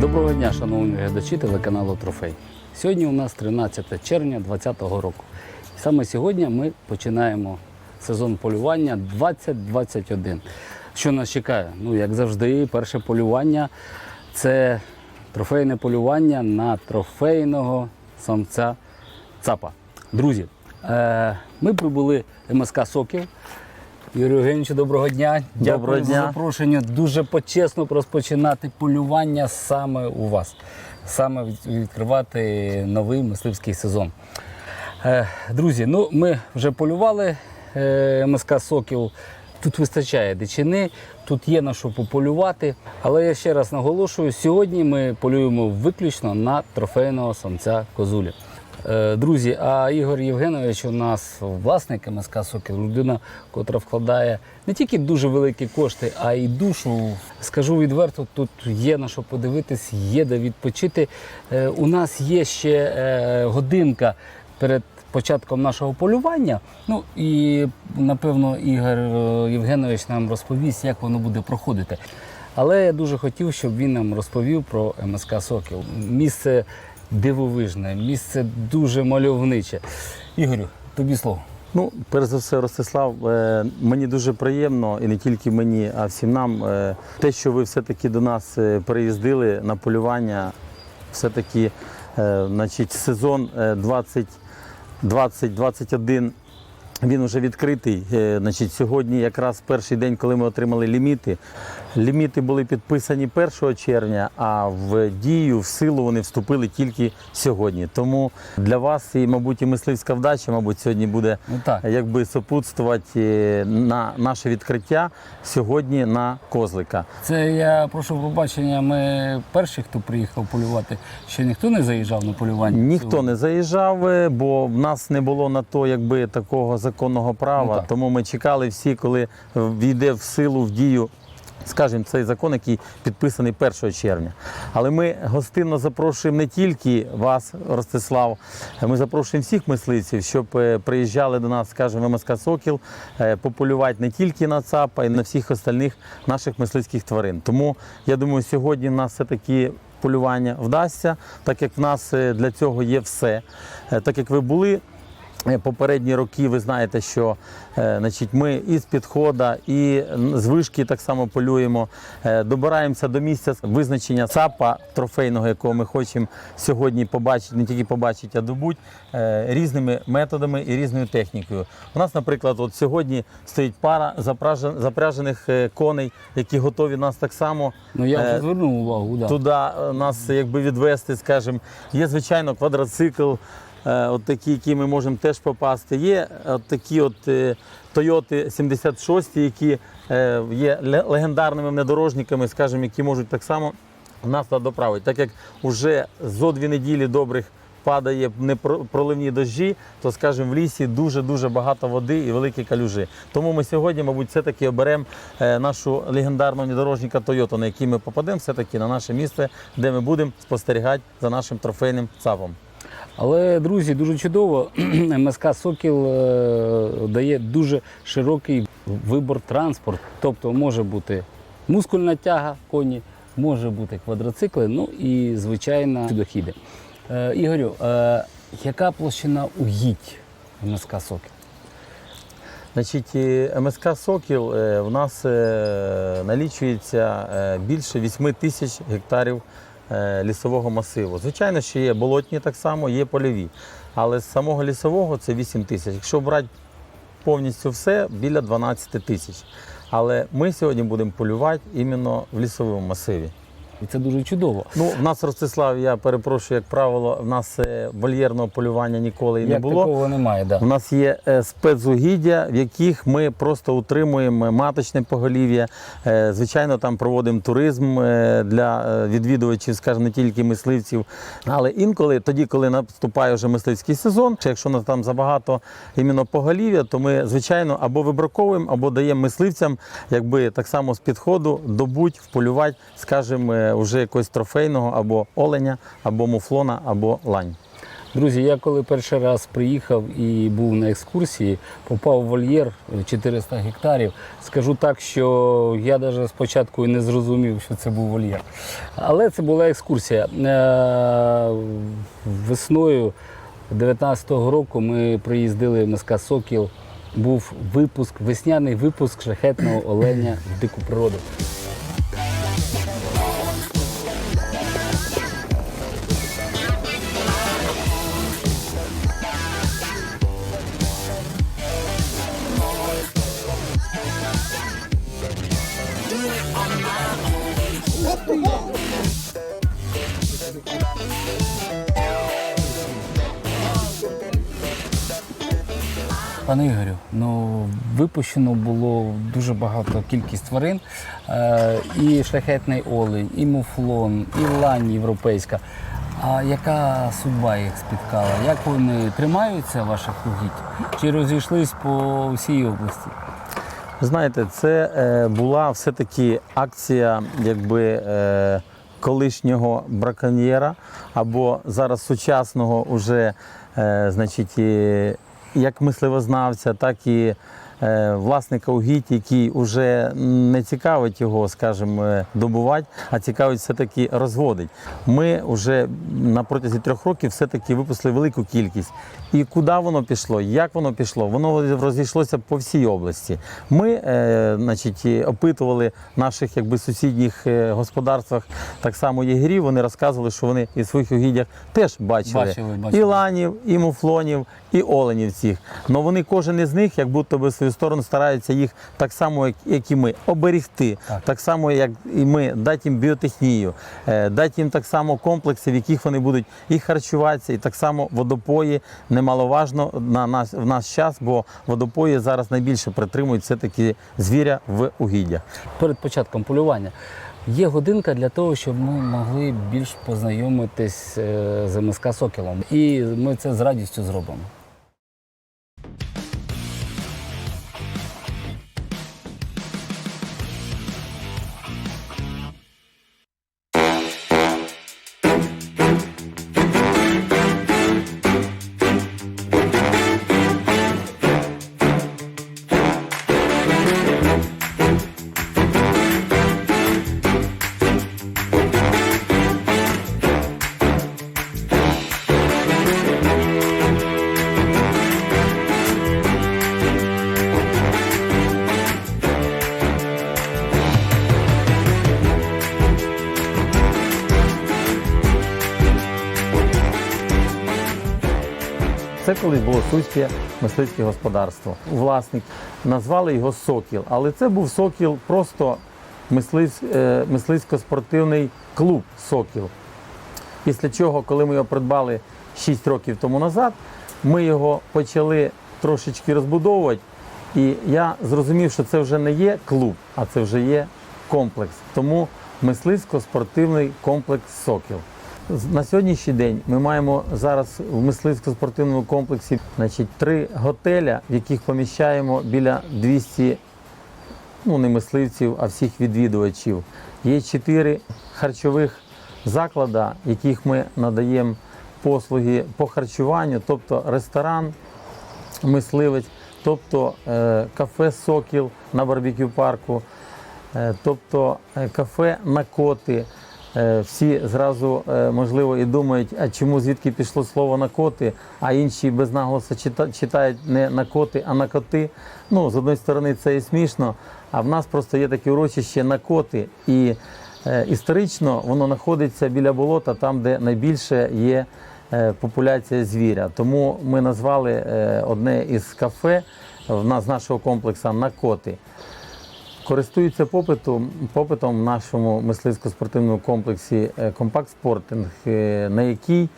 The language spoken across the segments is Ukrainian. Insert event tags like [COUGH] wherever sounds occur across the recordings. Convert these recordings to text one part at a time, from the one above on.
Доброго дня, шановні глядачі телеканалу Трофей. Сьогодні у нас 13 червня 2020 року. Саме сьогодні ми починаємо сезон полювання 2021. Що нас чекає? Ну, як завжди, перше полювання це трофейне полювання на трофейного самця цапа. Друзі, е, ми прибули МСК Соків. Юрію Євгеновичу, доброго дня. Доброго Дякую за запрошення. Дуже почесно розпочинати полювання саме у вас, саме відкривати новий мисливський сезон. Е, Друзі, ну ми вже полювали е, МСК Сокіл. Тут вистачає дичини, тут є на що пополювати. Але я ще раз наголошую: сьогодні ми полюємо виключно на трофейного самця козулі. Е, Друзі, а Ігор Євгенович у нас власник МСК Сокіл, людина, котра вкладає не тільки дуже великі кошти, а й душу. Скажу відверто, тут є на що подивитись, є де відпочити. Е, У нас є ще е, годинка перед початком нашого полювання. Ну і напевно Ігор Євгенович нам розповість, як воно буде проходити. Але я дуже хотів, щоб він нам розповів про МСК Сокіл. Місце дивовижне, місце дуже мальовниче. Ігорю, тобі слово. Ну, перш за все, Ростислав, е, мені дуже приємно, і не тільки мені, а всім нам, е, те, що ви все-таки до нас приїздили переїздили на полювання, все-таки е, значить, сезон е, 20 20-21 він вже відкритий. Е, Значить, сьогодні якраз перший день, коли ми отримали ліміти. Ліміти були підписані 1 червня, а в дію, в силу вони вступили тільки сьогодні. Тому для вас і, мабуть, і мисливська вдача, мабуть, сьогодні буде Ну так. якби супутствувати е, на наше відкриття сьогодні на козлика. Це я прошу пробачення. Ми перші, хто приїхав полювати. Ще ніхто не заїжджав на полювання. Ніхто не заїжджав, е, бо в нас не було на то якби такого законного права. Ну, тому ми чекали всі, коли війде в силу в дію. Скажімо, цей закон, який підписаний 1 червня. Але ми гостинно запрошуємо не тільки вас, Ростислав, ми запрошуємо всіх мисливців, щоб е, приїжджали до нас, скажімо, МСК Сокіл, е, пополювати не тільки на ЦАПа, і на всіх остальних наших мисливських тварин. Тому я думаю, сьогодні в нас все-таки полювання вдасться, так як в нас е, для цього є все. Так як ви були Попередні роки ви знаєте, що е, значить, ми із підхода, і з вишки так само полюємо. Е, добираємося до місця визначення ЦАПа трофейного, якого ми хочемо сьогодні побачити, не тільки побачити, а добуть е, різними методами і різною технікою. У нас, наприклад, от сьогодні стоїть пара запряжених е, коней, які готові нас так само Ну я вже Е, звернув увагу. Да. туди е, нас якби відвести, скажімо. Є, звичайно, квадроцикл, е, от такі, які ми можемо теж попасти. Є от такі от е, Toyota 76, які е, є легендарними внедорожниками, скажімо, які можуть так само нас доправити. Так як вже зо дві неділі добрих падає непроливні дощі, то, скажімо, в лісі дуже-дуже багато води і великі калюжі. Тому ми сьогодні, мабуть, все-таки оберемо е, нашу легендарного внедорожника Toyota, на який ми попадемо все-таки на наше місце, де ми будемо спостерігати за нашим трофейним ЦАПом. Але, друзі, дуже чудово. [CLEARS THROAT] МСК Сокіл е, дає дуже широкий вибор транспорту. Тобто може бути мускульна тяга коні, може бути квадроцикли, ну і звичайно чудохіди. Е, Ігорю, е, яка площина угідь МСК Сокіл? Значить, МСК Сокіл е, в нас е, налічується більше 8 тисяч гектарів лісового масиву. Звичайно, що є болотні так само, є польові. Але з самого лісового це 8 тисяч. Якщо брати повністю все, біля 12 тисяч. Але ми сьогодні будемо полювати іменно в лісовому масиві. І це дуже чудово. Ну, в нас Ростислав, я перепрошую, як правило, в нас е, вольєрного полювання ніколи і не було. такого немає, да. У нас є е, спецугіддя, в яких ми просто утримуємо маточне поголів'я. Е, Звичайно, там проводимо туризм для відвідувачів, скажімо, не тільки мисливців. Але інколи, тоді, коли наступає вже мисливський сезон, чи якщо у нас там забагато іменно поголів'я, то ми, звичайно, або вибраковуємо, або даємо мисливцям, якби так само з підходу добуть, вполювати, скажімо, вже якогось трофейного або оленя, або муфлона, або лань. Друзі, я коли перший раз приїхав і був на екскурсії, попав в вольєр 400 гектарів. Скажу так, що я навіть спочатку і не зрозумів, що це був вольєр. Але це була екскурсія. Е, Весною 19-го року ми приїздили в МСК Сокіл. Був випуск, весняний випуск шахетного оленя в дику природу. Випущено було дуже багато кількість тварин. Е, і шляхетний олень, і муфлон, і лань європейська. А яка судьба їх спіткала? Як вони тримаються ваших угідь? Чи розійшлись по всій області? Знаєте, це е, була все-таки акція якби, е, колишнього браконьєра або зараз сучасного уже, е, значить, як мисливознавця, так і власника угідь, який вже не цікавить його, скажімо, е, добувати, а цікавить все-таки розводить. Ми вже на протязі трьох років все-таки випустили велику кількість. І куди воно пішло, як воно пішло? Воно розійшлося по всій області. Ми, е, значить, опитували наших якби, сусідніх е, господарствах, так само єгерів, вони розказували, що вони із своїх угіддях теж бачили, Бачили, бачили. і ланів, і муфлонів, і оленів цих. Але вони кожен із них, як будто би свою сторону, стараються їх так само, як, і ми, оберегти, Так. так. само, як і ми, дати їм біотехнію, е, дати їм так само комплекси, в яких вони будуть і харчуватися, і так само водопої немаловажно на нас в наш час, бо водопої зараз найбільше притримують все-таки звіря в угіддях. Перед початком полювання є годинка для того, щоб ми могли більш познайомитись е, з МСК Сокілом. І ми це з радістю зробимо. Колись було Суське мисливське господарство. Власник назвали його Сокіл, але це був Сокіл просто е, мисливсько-спортивний клуб Сокіл. Після чого, коли ми його придбали 6 років тому назад, ми його почали трошечки розбудовувати. І я зрозумів, що це вже не є клуб, а це вже є комплекс. Тому мисливсько-спортивний комплекс Сокіл. На сьогоднішній день ми маємо зараз в мисливсько-спортивному комплексі значить, три готеля, в яких поміщаємо біля 200 ну не мисливців, а всіх відвідувачів. Є чотири харчових заклади, яких ми надаємо послуги по харчуванню, тобто ресторан, мисливець, тобто е, кафе Сокіл на барбекю парку, е, тобто е, кафе на коти. Е, Всі зразу е, можливо і думають, а чому звідки пішло слово на коти, а інші без наголоса читають не на коти, а на коти. Ну, з одної сторони, це і смішно, а в нас просто є таке урочище на коти. І е, історично воно знаходиться біля болота, там, де найбільше є е, популяція звіря. Тому ми назвали е, одне із кафе в нас нашого комплексу на коти. Користуються попитом, попитом в нашому мисливсько-спортивному комплексі е, Компакт Спортинг, е, на який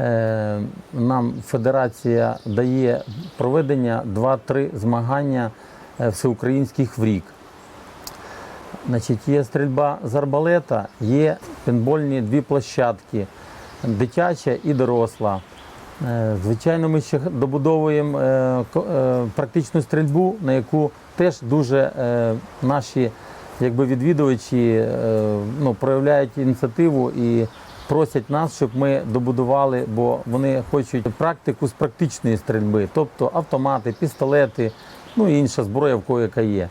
е, нам федерація дає проведення 2-3 змагання е, всеукраїнських в рік. Значить, є стрільба з арбалета, є пейнтбольні дві площадки, дитяча і доросла. Е, Звичайно, ми ще добудовуємо е, е, практичну стрільбу, на яку теж дуже е, наші якби, відвідувачі е, ну, проявляють ініціативу і просять нас, щоб ми добудували, бо вони хочуть практику з практичної стрільби, тобто автомати, пістолети, ну і інша зброя, в кого яка є.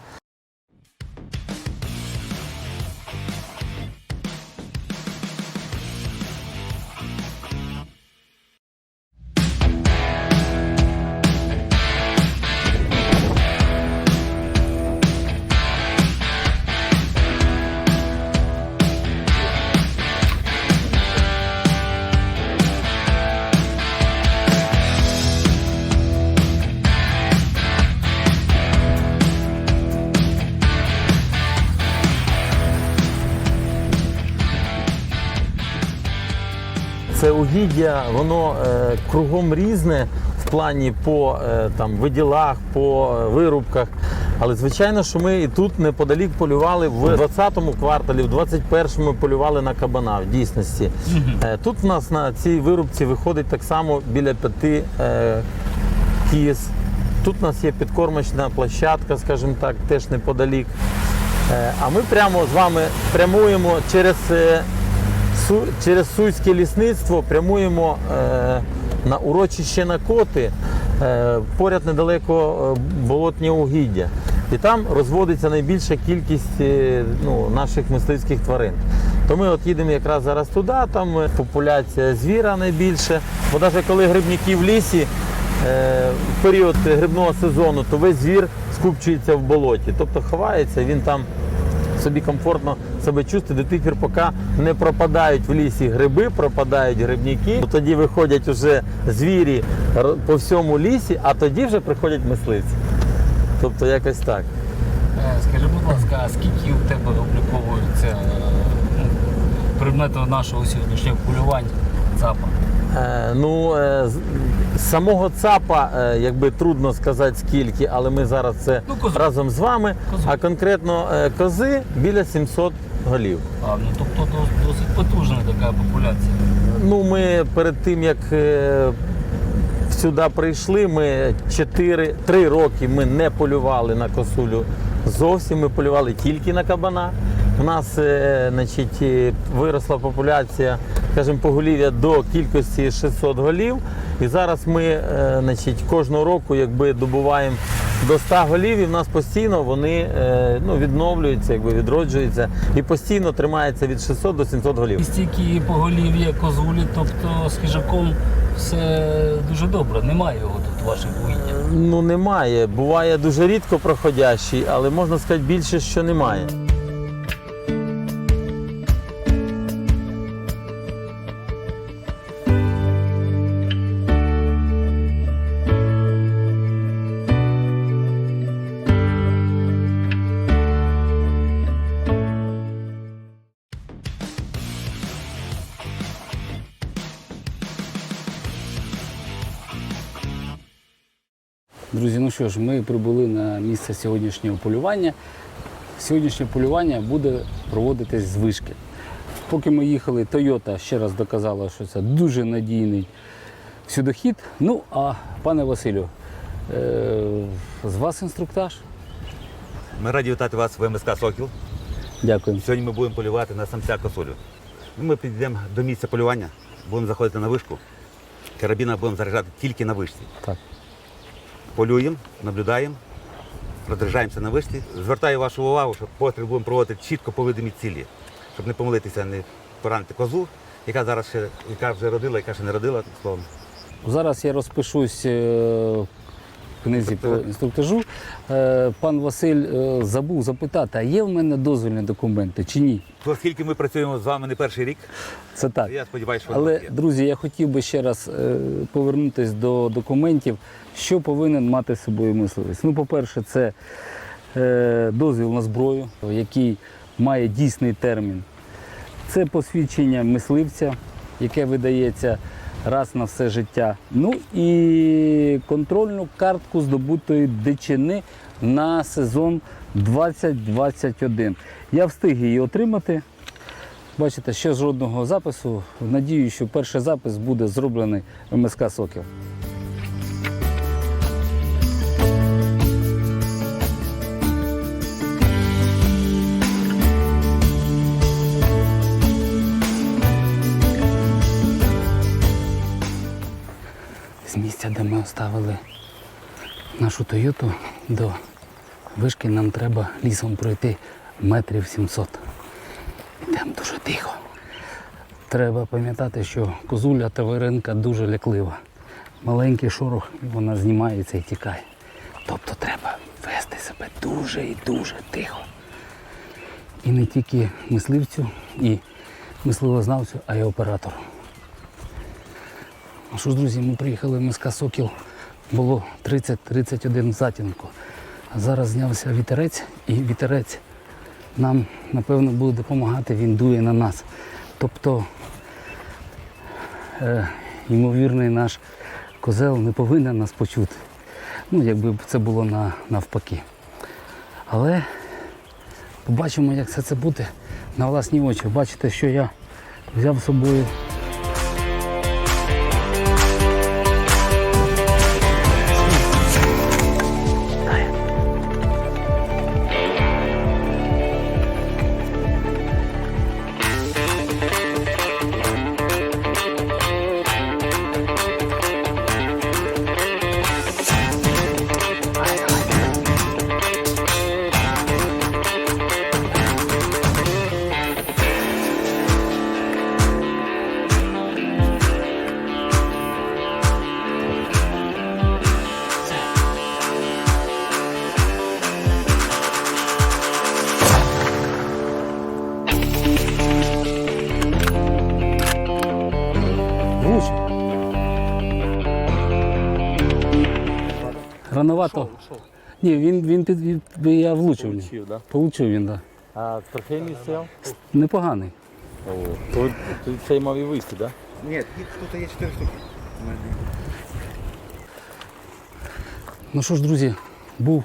Це угіддя, воно е, кругом різне в плані по е, там, виділах, по е, вирубках. Але звичайно, що ми і тут неподалік полювали в 20-му кварталі, в 21-му полювали на кабана в дійсності. Е, тут в нас на цій вирубці виходить так само біля п'яти е, кіз. Тут у нас є підкормочна площадка, скажімо так, теж неподалік. Е, а ми прямо з вами прямуємо через. Через Суйське лісництво прямуємо е, на урочище на коти, е, поряд недалеко е, болотні угіддя. І там розводиться найбільша кількість ну, наших мисливських тварин. То ми от їдемо якраз зараз туди, там популяція звіра найбільше. Бо навіть коли грибники в лісі, в період грибного сезону, то весь звір скупчується в болоті. Тобто ховається, він там собі комфортно себе чувствує до тих пір, поки не пропадають в лісі гриби, пропадають грибники. Тоді виходять уже звірі по всьому лісі, а тоді вже приходять мисливці. Тобто якось так. Е, Скажи, будь ласка, а скільки у тебе обліковується е, ну, нашого сьогоднішнього полювання ЦАПа? Е, ну, е, з- самого ЦАПа, е, якби трудно сказати скільки, але ми зараз це Ну, козу. разом з вами. Козу. А конкретно кози біля 700 голів. А, ну тобто досить потужна така популяція. Ну, ми перед тим як сюди прийшли, ми 4, 3 роки ми не полювали на косулю. Зовсім ми полювали тільки на кабана. У нас значить, виросла популяція, скажімо, поголів'я до кількості 600 голів. І зараз ми е, значить, кожного року якби, добуваємо до 100 голів, і в нас постійно вони е, ну, відновлюються, якби, відроджуються і постійно тримається від 600 до 700 голів. І стільки поголів'я козулі, тобто з хижаком все дуже добре. Немає його тут ваших угіддях. Ну немає. Буває дуже рідко проходящий, але можна сказати більше, що немає. Друзі, ну що ж, ми прибули на місце сьогоднішнього полювання. Сьогоднішнє полювання буде проводитись з вишки. Поки ми їхали, Toyota ще раз доказала, що це дуже надійний сюдохід. Ну, а пане Василю, е- з вас інструктаж. Ми раді вітати вас в МСК Сокіл. Дякую. Сьогодні ми будемо полювати на самця косулю. Ну, Ми підійдемо до місця полювання, будемо заходити на вишку. Карабіна будемо заряджати тільки на вишці. Так. Полюємо, наблюдаємо, продержаємося на вишці. Звертаю вашу увагу, що постріл будемо проводити чітко по видимій цілі, щоб не помилитися, не поранити козу, яка зараз ще яка вже родила, яка ще не родила, словом. Зараз я розпишусь е, книзі по інструктажу. Е, Пан Василь е, забув запитати, а є в мене дозвільні документи чи ні? Оскільки ми працюємо з вами не перший рік, Це так. я сподіваюся, що Але, є. друзі, я хотів би ще раз е, повернутися до документів, що повинен мати з собою мисливець. Ну, по-перше, це дозвіл на зброю, який має дійсний термін. Це посвідчення мисливця, яке видається раз на все життя. Ну і контрольну картку здобутої дичини на сезон 2021. Я встиг її отримати. Бачите, ще жодного запису. Надію, що перший запис буде зроблений в МСК Сокіл. Ставили нашу Тойоту до вишки, нам треба лісом пройти метрів 700. Йдемо дуже тихо. Треба пам'ятати, що козуля тваринка дуже ляклива. Маленький шорох, вона знімається і тікає. Тобто треба вести себе дуже і дуже тихо. І не тільки мисливцю і мисливознавцю, а й оператору. Ну що ж, друзі, ми приїхали в міська Сокіл, було 30-31 затінку. Зараз знявся вітерець, і вітерець нам, напевно, буде допомагати, він дує на нас. Тобто, е, ймовірний наш козел не повинен нас почути. Ну, якби це було на, навпаки. Але побачимо, як все це буде на власні очі. Бачите, що я взяв з собою Рановато. Ні, він, він під, від- я влучив. Получив, да? Получив він, так. А трофейний стояв? Непоганий. О, то, то цей мав і вийти, так? Ні, тут є 4 штуки. Ну що ж, друзі, був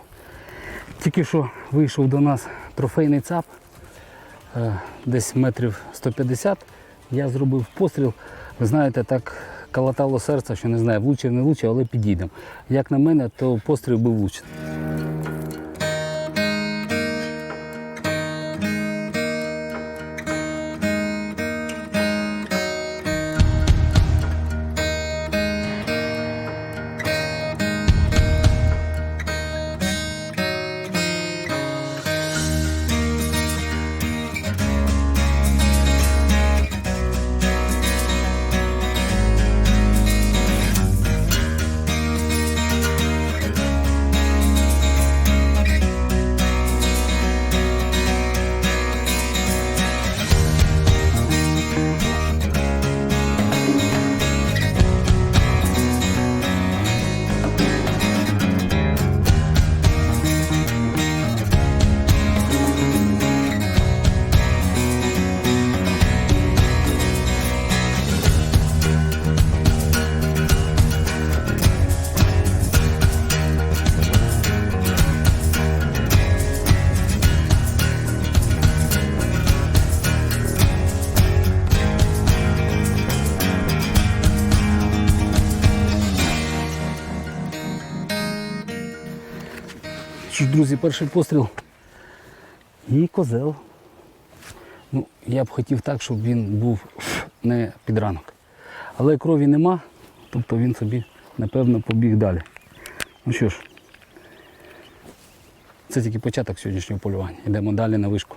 тільки що вийшов до нас трофейний цап, е, десь метрів 150. Я зробив постріл. Ви знаєте, так калатало серце, що не знаю, влучив, не влучив, але підійдемо. Як на мене, то постріл був влучений. Друзі, перший постріл. І козел. Ну, я б хотів так, щоб він був не під ранок. Але крові нема, тобто він собі, напевно, побіг далі. Ну що ж, це тільки початок сьогоднішнього полювання. Йдемо далі на вишку.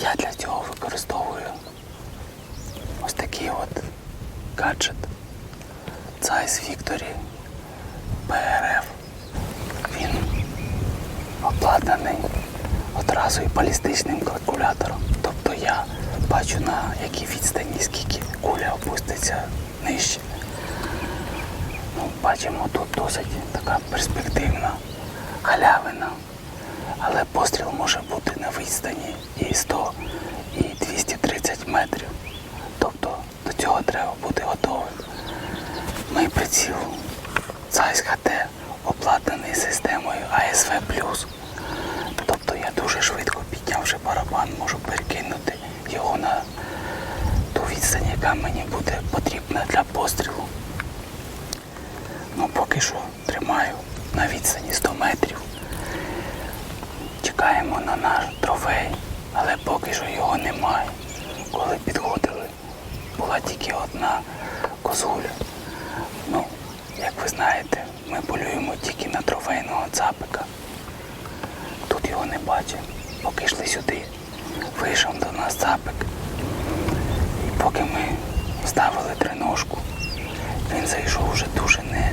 Я для цього використовую ось такий от гаджет Zeiss Victory PRF. Він обладнаний одразу і балістичним калькулятором. Тобто я бачу на якій відстані, скільки куля опуститься нижче. Бачимо, тут досить така перспективна халявина. Але постріл може бути на відстані і 100, і 230 метрів. Тобто до цього треба бути готовим. Мій приціл Zeiss HT обладнаний системою ASV+. Тобто я дуже швидко піднявши барабан, можу перекинути його на ту відстань, яка мені буде потрібна для пострілу. Ну, поки що тримаю на відстані 100 метрів. Чекаємо на наш трофей, але поки що його немає. Коли підходили, була тільки одна козуля. Ну, як ви знаєте, ми полюємо тільки на трофейного цапика. Тут його не бачив. Поки йшли сюди, вийшов до нас цапик. І поки ми ставили триножку, він зайшов вже дуже не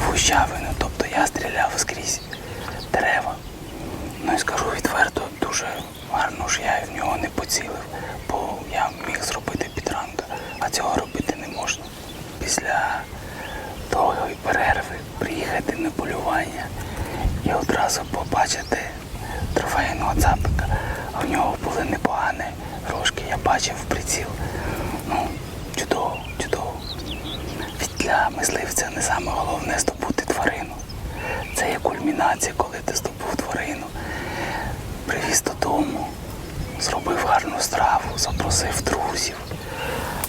в гущавину, тобто я стріляв скрізь дерева. Ну і скажу відверто, дуже гарно ж я в нього не поцілив, бо я міг зробити підранка, а цього робити не можна. Після довгої перерви приїхати на полювання і одразу побачити трофейного цапика. В нього були непогані рожки, я бачив приціл. Ну, чудово, чудово. Від для мисливця не саме головне здобути тварину. Це є кульмінація, коли ти здобув тварину. Привіз додому, зробив гарну страву, запросив друзів.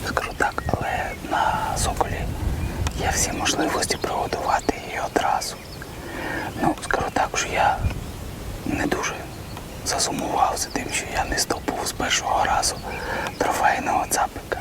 Скажу так, але на соколі є всі можливості приготувати її одразу. Ну, скажу так, що я не дуже засумувався тим, що я не здобув з першого разу трофейного цапика.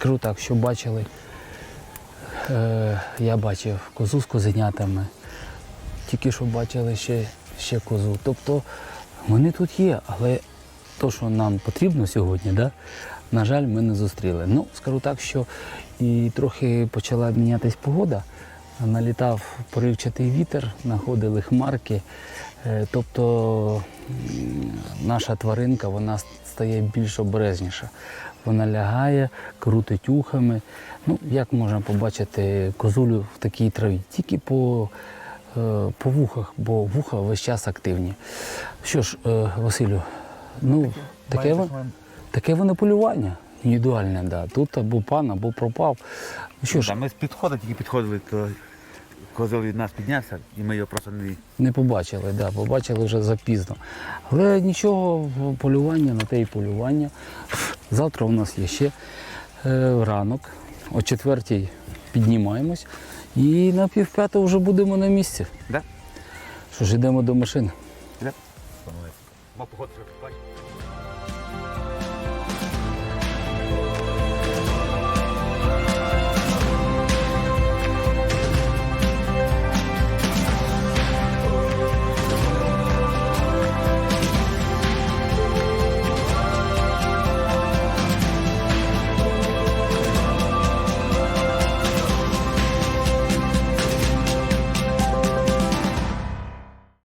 Скажу так, що бачили. Е, я бачив козу з козенятами. Тільки що бачили ще, ще козу. Тобто вони тут є, але то, що нам потрібно сьогодні, да, на жаль, ми не зустріли. Ну, скажу так, що і трохи почала мінятись погода. Налітав поривчатий вітер, знаходили хмарки. Е, Тобто наша тваринка вона стає більш обережніша. Вона лягає, крутить ухами. Ну, як можна побачити козулю в такій траві? Тільки по, е, по вухах, бо вуха весь час активні. Що ж, е, Василю, ну таке, таке воно полювання індивідуальне, да. Тут або пан, або пропав. Ну, що ж, ми з підходу тільки підходили, то козел від нас піднявся, і ми його просто не Не побачили, да, побачили вже запізно. Але нічого, полювання на те і полювання. Завтра у нас є ще е, ранок, о четвертій піднімаємось і на півп'ятого вже будемо на місці. Да? Що ж, йдемо до машини. Да? Ма походу, що бачиш.